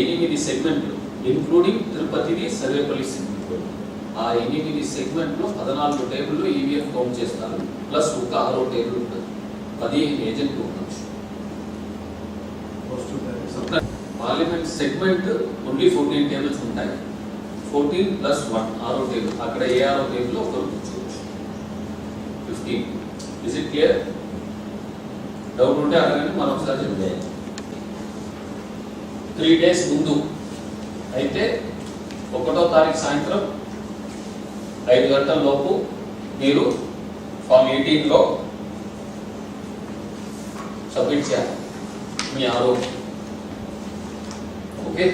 ఎనిమిది సెగ్మెంట్లు ఇంక్లూడింగ్ తిరుపతిది సర్వేపల్లి సెగ్మెంట్ ఆ ఎనిమిది సెగ్మెంట్లో పద్నాలుగు టేబుల్లో ఈవీఎం కౌంట్ చేస్తారు ప్లస్ ఒక ఆరో టేబుల్ ఉంటుంది. పదిహేను ఏజెంట్లు ఉండొచ్చు. Parliament segment only fourteen tables ఉంటాయి. Fourteen plus one RO table. అక్కడ ఏ ఆరో టేబుల్ ఒకరు కూర్చోవచ్చు. Fifteen is it clear doubt ఉంటే అడగండి మనం ఒకసారి చెప్తాం త్రీ డేస్ ముందు. అయితే ఒకటో తారీఖు సాయంత్రం ఐదు గంటల లోపు మీరు ఫామ్ ఎయిటీన్లో సబ్మిట్ చేయాలి. మీ ఆరోగ్యం ఓకే?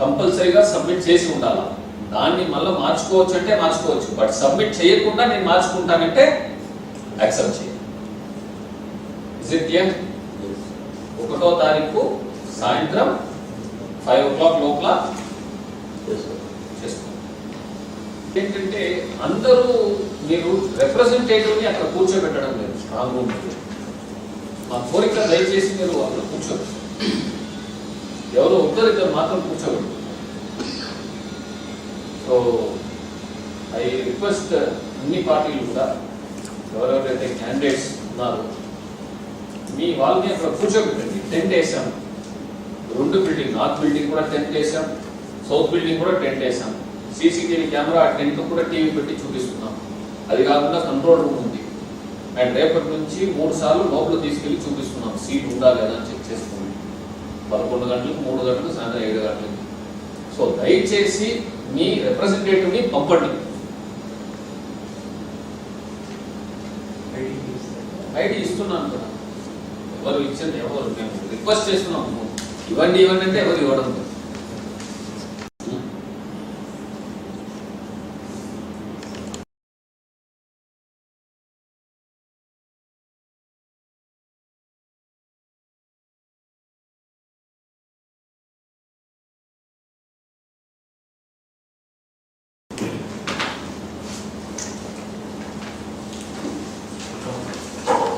కంపల్సరీగా సబ్మిట్ చేసి ఉండాలా? దాన్ని మళ్ళీ మార్చుకోవచ్చు అంటే మార్చుకోవచ్చు. బట్ సబ్మిట్ చేయకుండా నేను మార్చుకుంటానంటే యాక్సెప్ట్ చేయాలి. ఇట్ ఒకటో తారీఖు సాయంత్రం ఫైవ్ ఓ క్లాక్ లోపల చేసుకోండి ఏంటంటే అందరూ మీరు రిప్రజెంటేటివ్ని అక్కడ కూర్చోబెట్టడం లేదు స్ట్రాంగ్ రూమ్ మా కోరిక దయచేసి మీరు అక్కడ కూర్చోబెట్టు ఎవరో ఒక్కరిద్దరు మాత్రం కూర్చోబెట్టు. సో ఐ రిక్వెస్ట్ అన్ని పార్టీలు కూడా ఎవరెవరైతే క్యాండిడేట్స్ ఉన్నారో మీ వాళ్ళని అక్కడ కూర్చోబెట్టండి. టెంట్ వేసాం రెండు బిల్డింగ్ నార్త్ బిల్డింగ్ కూడా టెంట్ వేసాం సౌత్ బిల్డింగ్ కూడా టెంట్ వేసాం సీసీటీవీ కెమెరా ఆ టెంట్ కూడా టీవీ పెట్టి చూపిస్తున్నాం. అది కాకుండా కంట్రోల్ రూమ్ ఉంది. అండ్ రేపటి నుంచి మూడు సార్లు లోపల తీసుకెళ్ళి చూపిస్తున్నాం. సీట్ ఉందా లేదా అని చెక్ చేసుకోండి. పదకొండు గంటలకు మూడు గంటలకు సాయంత్రం ఏడు గంటలకు. సో దయచేసి మీ రిప్రజెంటేటివ్ని పంపండి. ఐడి ఇస్తున్నాను కదా. ఎవరు ఇచ్చింది ఎవరు? మేము రిక్వెస్ట్ చేస్తున్నాము ఇవ్వండి ఇవ్వండి అంటే ఎవరు ఇవ్వడం?